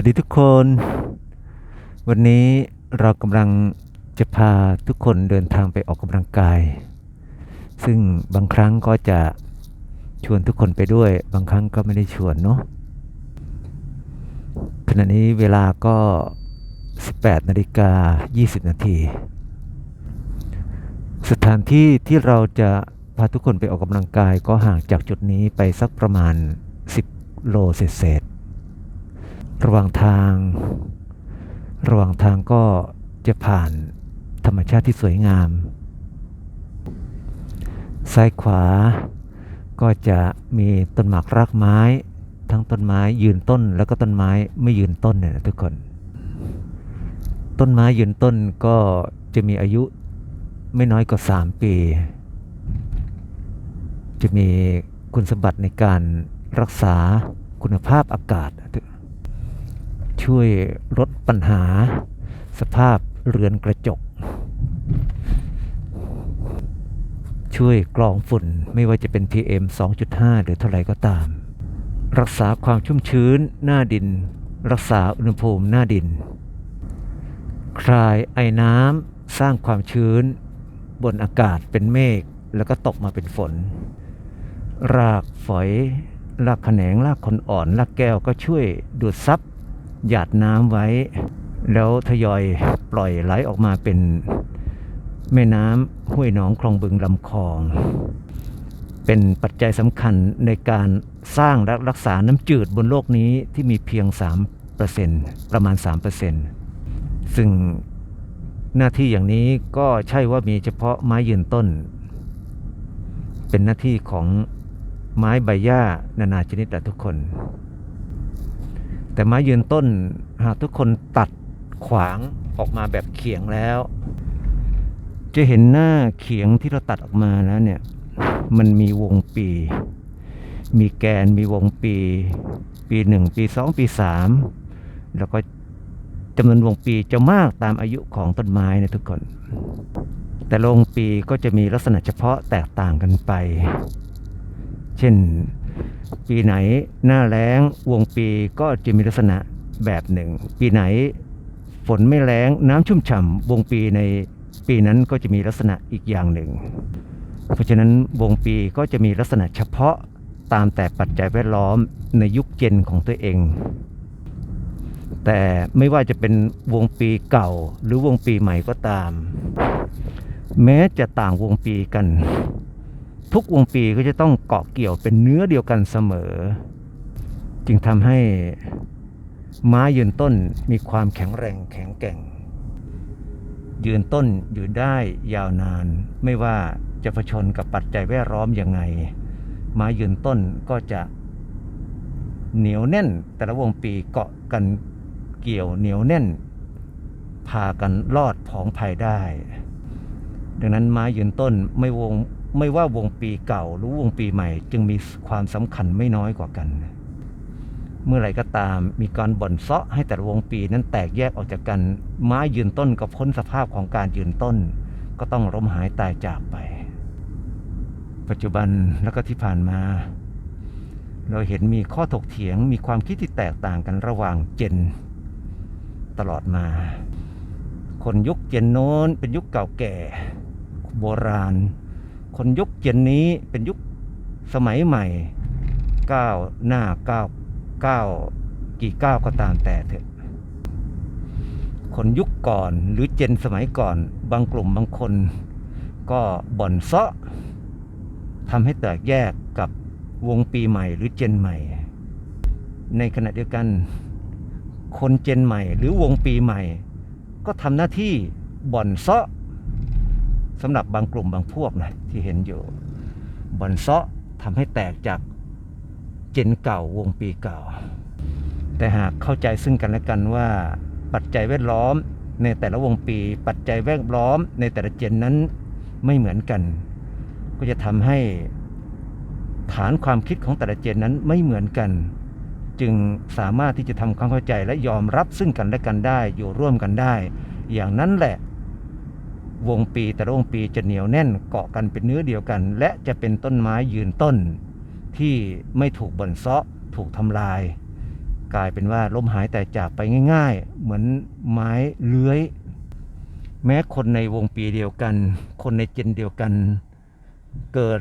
วัสดีทุกคน วันนี้เรากำลังจะพาทุกคนเดินทางไปออกกำลังกาย ซึ่งบางครั้งก็จะชวนทุกคนไปด้วย บางครั้งก็ไม่ได้ชวนเนาะขณะนี้เวลาก็ 18นาฬิกา20 นาที สถานที่ที่เราจะพาทุกคนไปออกกำลังกายก็ห่างจากจุดนี้ไปสักประมาณ 10 โลเศษ ระหว่างทาง ระหว่างทางก็จะผ่านธรรมชาติที่สวยงาม ซ้ายขวาก็จะมีต้นหมากรากไม้ ทั้งต้นไม้ยืนต้นแล้วก็ต้นไม้ไม่ยืนต้นเนี่ยนะทุกคน ต้นไม้ยืนต้นก็จะมีอายุไม่น้อยกว่า 3 ปี จะมีคุณสมบัติในการรักษาคุณภาพอากาศ ช่วยลดปัญหา สภาพเรือนกระจก ช่วยกรองฝุ่นไม่ว่าจะเป็น PM 2.5 หรือเท่าไรก็ตาม รักษาความชุ่มชื้นหน้าดิน รักษาอุณหภูมิหน้าดิน คลายไอน้ำสร้างความชื้น บนอากาศเป็นเมฆแล้วก็ตกมาเป็นฝน รากฝอยรากแขนงรากคนอ่อนรากแก้วก็ช่วยดูดซับ หยาดน้ำไว้ แล้วทยอยปล่อยไหลออกมาเป็นแม่น้ำห้วยหนองคลองบึงลำคลอง เป็นปัจจัยสำคัญในการสร้างและรักษาน้ำจืดบนโลกนี้ที่มีเพียง 3%ประมาณ 3%ซึ่งหน้าที่อย่างนี้ก็ใช่ว่ามีเฉพาะไม้ยืนต้น เป็นหน้าที่ของไม้ใบหญ้านานาชนิดอะทุกคน แต่ไม้ยืนต้นหากทุกคนตัดขวางออกมาแบบเขียงแล้ว จะเห็นหน้าเขียงที่เราตัดออกมาแล้วเนี่ย มันมีวงปี มีแกนมีวงปี ปีหนึ่งปีสองปีสามแล้วก็จำนวนวงปีจะมากตามอายุของต้นไม้นะทุกคน แต่ละวงปีก็จะมีลักษณะเฉพาะแตกต่างกันไป เช่น ปีไหนหน้าแล้งวงปีก็จะมีลักษณะแบบหนึ่ง ปีไหนฝนไม่แล้งน้ำชุ่มฉ่ำวงปีในปีนั้นก็จะมีลักษณะอีกอย่างหนึ่ง เพราะฉะนั้นวงปีก็จะมีลักษณะเฉพาะตามแต่ปัจจัยแวดล้อมในยุคเจนของตัวเอง แต่ไม่ว่าจะเป็นวงปีเก่าหรือวงปีใหม่ก็ตาม แม้จะต่างวงปีกัน ทุกวงปีก็จะต้องเกาะเกี่ยวเป็นเนื้อเดียวกันเสมอ จึงทำให้ไม้ยืนต้นมีความแข็งแรงแข็งแกร่ง ยืนต้นอยู่ได้ยาวนาน ไม่ว่าจะเผชิญกับปัจจัยแวดล้อมยังไงไม้ยืนต้นก็จะเหนียวแน่น แต่ละวงปีเกาะกันเกี่ยวเหนียวแน่น พากันรอดผองภัยได้ ดังนั้นไม้ยืนต้นไม่วง ไม่ว่าวงปีเก่าหรือวงปีใหม่ จึงมีความสำคัญไม่น้อยกว่ากัน เมื่อไรก็ตามมีการบ่อนเซาะให้แต่ละวงปีนั้นแตกแยกออกจากกันไม้ยืนต้นก็พ้นสภาพของการยืนต้น ก็ต้องล้มหายตายจากไป ปัจจุบันแล้วก็ที่ผ่านมา เราเห็นมีข้อถกเถียงมีความคิดที่แตกต่างกันระหว่างเจน ตลอดมา คนยุคเจนโน้นเป็นยุคเก่าแก่ โบราณ คนยุคเจนนี้เป็นยุคสมัยใหม่ก้าวหน้าก้าวก้าวกี่ก้าวก็ตามแต่เถอะ คนยุคก่อนหรือเจนสมัยก่อน บางกลุ่มบางคน ก็บ่อนเซาะทำให้แตกแยกกับวงปีใหม่หรือเจนใหม่ ในขณะเดียวกัน คนเจนใหม่หรือวงปีใหม่ ก็ทำหน้าที่บ่อนเซาะ สำหรับบางกลุ่มบางพวกนะที่เห็นอยู่บ่อนซาะทำให้แตกจากเจนเก่าวงปีเก่า แต่หากเข้าใจซึ่งกันและกันว่า ปัจจัยแวดล้อมในแต่ละวงปี ปัจจัยแวดล้อม ในแต่ละเจนนั้นไม่เหมือนกัน ก็จะทำให้ฐานความคิดของแต่ละเจนนั้นไม่เหมือนกัน จึงสามารถที่จะทำความเข้าใจและยอมรับซึ่งกันและกันได้อยู่ร่วมกันได้ อย่างนั้นแหละ วงปีแต่ละวงปีจะเหนียวแน่นเกาะกันเป็นเนื้อเดียวกัน และจะเป็นต้นไม้ยืนต้น ที่ไม่ถูกบ่นเซาะถูกทำลาย กลายเป็นว่าล้มหายแต่จากไปง่าย ๆ เหมือนไม้เลื้อย แม้คนในวงปีเดียวกัน คนในเจนเดียวกัน เกิด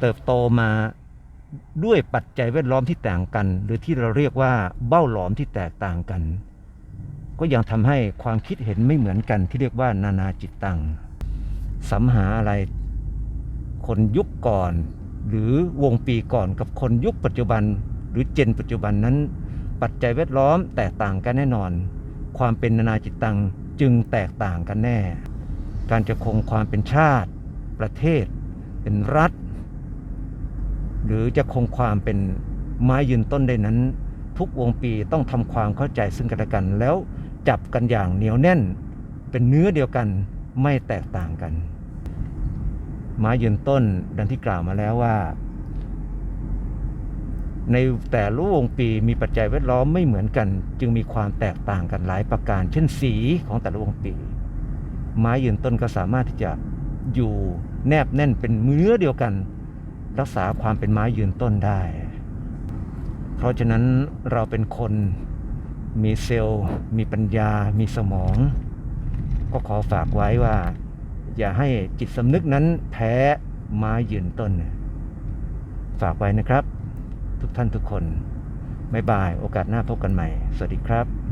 เติบโตมาด้วยปัจจัยแวดล้อมที่ต่างกัน หรือที่เราเรียกว่าเบ้าหลอมที่แตกต่างกัน ก็ยังทำให้ความคิดเห็นไม่เหมือนกันที่เรียกว่านานาจิตตังสำหาอะไร คนยุคก่อน หรือวงปีก่อนกับคนยุคปัจจุบัน หรือเจนปัจจุบันนั้น ปัจจัยแวดล้อมแตกต่างกันแน่นอน ความเป็นนานาจิตตังจึงแตกต่างกันแน่ การจะคงความเป็นชาติ ประเทศ เป็นรัฐ หรือจะคงความเป็นไม้ยืนต้นได้นั้น ทุกวงปีต้องทำความเข้าใจซึ่งกันและกันแล้ว จับกันอย่างเหนียวแน่น เป็นเนื้อเดียวกันไม่แตกต่างกัน ไม้ยืนต้นดังที่กล่าวมาแล้วว่า ในแต่ละวงปีมีปัจจัยแวดล้อมไม่เหมือนกัน จึงมีความแตกต่างกันหลายประการ เช่นสีของแต่ละวงปี ไม้ยืนต้นก็สามารถที่จะอยู่แนบแน่นเป็นเนื้อเดียวกัน รักษาความเป็นไม้ยืนต้นได้ เพราะฉะนั้นเราเป็นคน มีเซลล์ มีปัญญา มีสมอง ก็ขอฝากไว้ว่า อย่าให้จิตสำนึกนั้นแพ้ไม้ยืนต้น ฝากไว้นะครับ ทุกท่านทุกคน บ๊ายบาย โอกาสหน้าพบกันใหม่ สวัสดีครับ